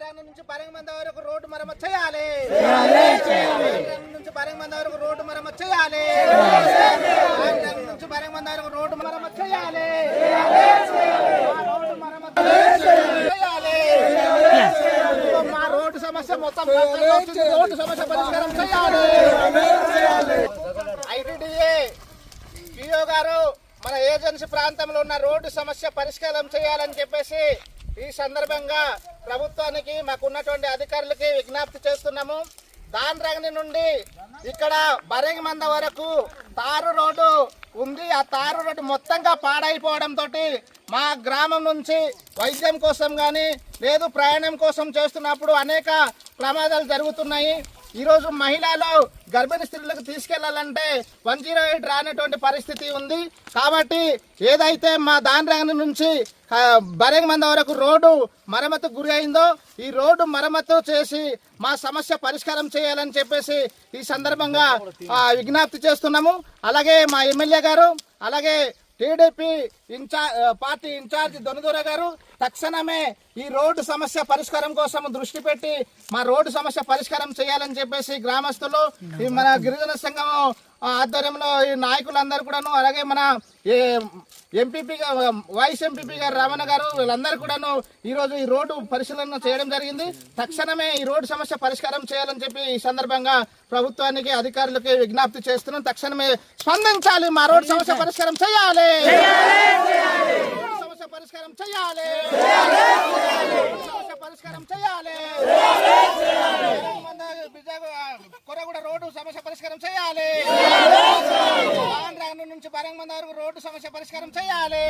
దాని నుంచి బరంగమంద వరకు రోడ్డు మరమ్మతు చేయాలి. నుంచి బరంగమంద వరకు రోడ్డు మరమ్మతు చేయాలి. నుంచి బరంగమంద వరకు రోడ్డు మరమ్మతు చేయాలి. రోడ్డు మరమ్మతు చేయాలి. మా రోడ్డు సమస్య మొత్తం రోడ్డు సమస్య పరిష్కారం చేయాలి. ఐటీడీఏ పిఓ గారు మన ఏజెన్సీ ప్రాంతంలో ఉన్న రోడ్డు సమస్య పరిష్కారం చేయాలని చెప్పేసి ఈ సందర్భంగా ప్రభుత్వానికి మాకున్నటువంటి అధికారులకి విజ్ఞప్తి చేస్తున్నాము. దాండ్రగని నుండి ఇక్కడ బరేగి మంద వరకు తారు రోడ్డు ఉంది. ఆ తారు రోడ్డు మొత్తంగా పాడైపోవడంతో మా గ్రామం నుంచి వైద్యం కోసం కానీ లేదు ప్రయాణం కోసం చేస్తున్నప్పుడు అనేక ప్రమాదాలు జరుగుతున్నాయి. ఈరోజు మహిళలు గర్భిణీ స్త్రీలకు తీసుకెళ్ళాలంటే వన్ జీరో ఎయిట్ రానటువంటి పరిస్థితి ఉంది. కాబట్టి ఏదైతే మా దాని రంగం నుంచి ఆ, బరేగ మంద వరకు రోడ్డు మరమ్మతు గురి అయిందో ఈ రోడ్డు మరమ్మతు చేసి మా సమస్య పరిష్కారం చేయాలని చెప్పేసి ఈ సందర్భంగా విజ్ఞప్తి చేస్తున్నాము. అలాగే మా ఎమ్మెల్యే గారు అలాగే TDP incharge party incharge Donadora గారు తక్షణమే ఈ రోడ్డు సమస్య పరిష్కారం కోసం దృష్టి పెట్టి మా రోడ్డు సమస్య పరిష్కారం చేయాలని చెప్పేసి గ్రామస్తులు ఈ మన గిరిజన సంఘం ఆధ్వర్యంలో ఈ నాయకులందరూ కూడాను అలాగే మన ఎంపీపీ వైస్ ఎంపీపీ గారు రమణ గారు వీళ్ళందరూ కూడాను ఈరోజు ఈ రోడ్డు పరిశీలన చేయడం జరిగింది. తక్షణమే ఈ రోడ్డు సమస్య పరిష్కారం చేయాలని చెప్పి ఈ సందర్భంగా ప్రభుత్వానికి అధికారులకి విజ్ఞప్తి చేస్తున్నాం. తక్షణమే స్పందించాలి మా రోడ్డు సమస్య పరిష్కారం చేయాలి. సమస్య పరిష్కారం చేయాలి రోడ్డు సమస్య పరిష్కారం చేయాలి మంద బిజాగు- కొరగూడ రోడ్డు సమస్య పరిష్కారం చేయాలి రాను నుంచి బరంగమంద వరకు రోడ్డు సమస్య పరిష్కారం చేయాలి